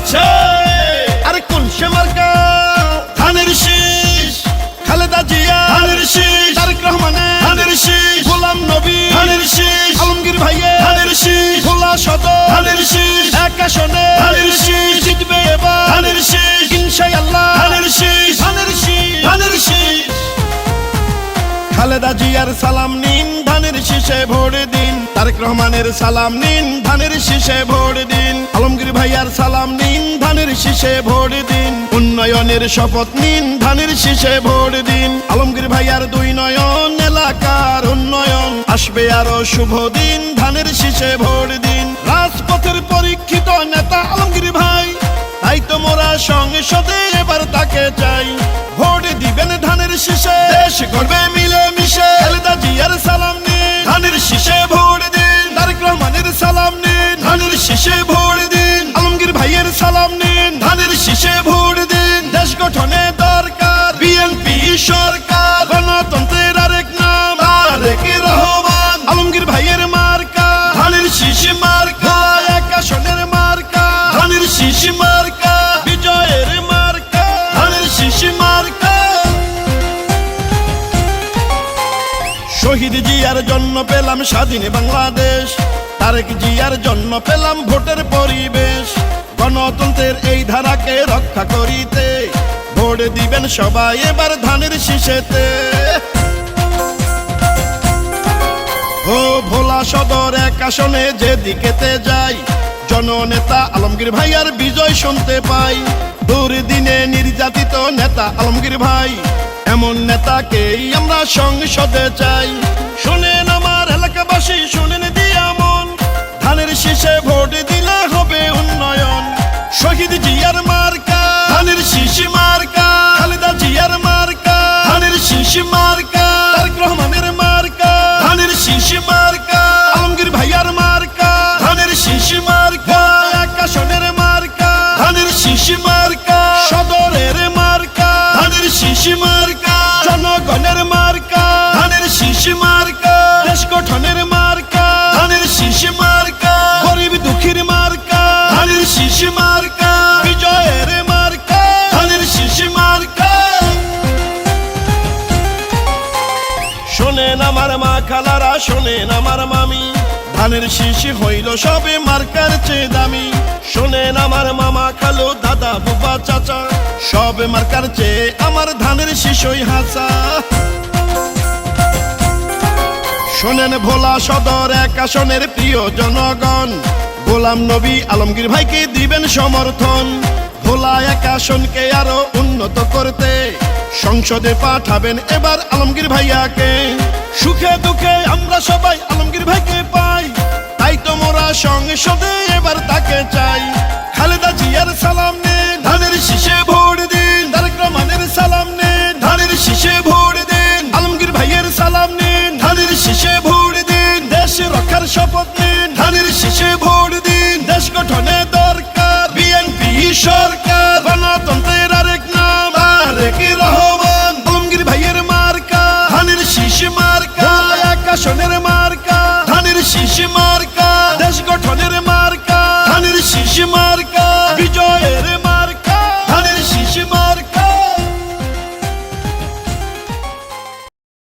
আছে। আরে কোন সে মার্কা? ধানের শীষ খালেদা জিয়া। ধানের শীষ তারেক রহমানের। ধানের শীষ। গোলাম নবী। ধানের শীষ। আলমগীর ভাইয়ের। ধানের শীষ। ভোলা সদর। ধানের শীষ। এক আসনে। ধানের শীষ। জিতবে এবার। ধানের শীষ। ইনশাআল্লাহ। ধানের শীষ। ধানের শীষ। ধানের শীষ। খালেদা জিয়ার সালাম নিন। ধানের শীষে ভোট দিন। তারেক রহমানের সালাম নিন, ধানের শীষে ভোট দিন। আলমগীর ভাইয়ার সালাম নিন, ধানের শীষে ভোট দিন। উন্নয়নের শপথ নিন, ধানের শীষে ভোট দিন। আলমগীর ভাইয়ার দুই নয়ন, এলাকার উন্নয়ন। আসবে আরও শুভ দিন, ধানের শীষে ভোট দিন। রাজপথের পরীক্ষিত নেতা আলমগীর ভাই, তাই তো মোরা সংসদে এবার তাকে চাই। ভোট দিবেন ধানের শীষে, দেশ গড়বে মিলে শহীদ জিয়ার জন্য পেলাম স্বাধীন বাংলাদেশ। তারেক জিয়ার জন্য পেলাম ভোটের পরিবেশ। গণতন্ত্রের এই ধারাকে রক্ষা করিতে ভোট দিবেন সবাই এবার ধানের শীষেতে। ও ভোলা সদর এক আসনে যেদিকেতে যাই, জননেতা আলমগীর ভাইয়ার বিজয় শুনতে পাই। দুর্দিনে নির্যাতিত নেতা আলমগীর ভাই এমন নেতাকেই আমরা সংসদে চাই। শুনেন খালারা শোনেন আমার মামি। ধানের শীষ হইল সবে মার্কার চেয়ে দামি। শোনেন আমার মামা খালো দাদা বুবা চাচা। সবে মার্কার চেয়ে আমার ধানের শীষই হাসা শোনেন ভোলা সদর এক আসনের প্রিয় জনগণ। গোলাম নবী আলমগীর ভাইকে দিবেন সমর্থন। ভোলা এক আসনকে আরও উন্নত করতে। সংসদে পাঠাবেন এবার আলমগীর ভাইয়াকে। সুখে সবাই আলমগীর ভাইকে পাই। তাই তোমরা সংসদে এবার তাকে চাই। খালেদা জিয়ার সালাম নে, ধানের শীষে মার্কা মার্কা ধানের শীষ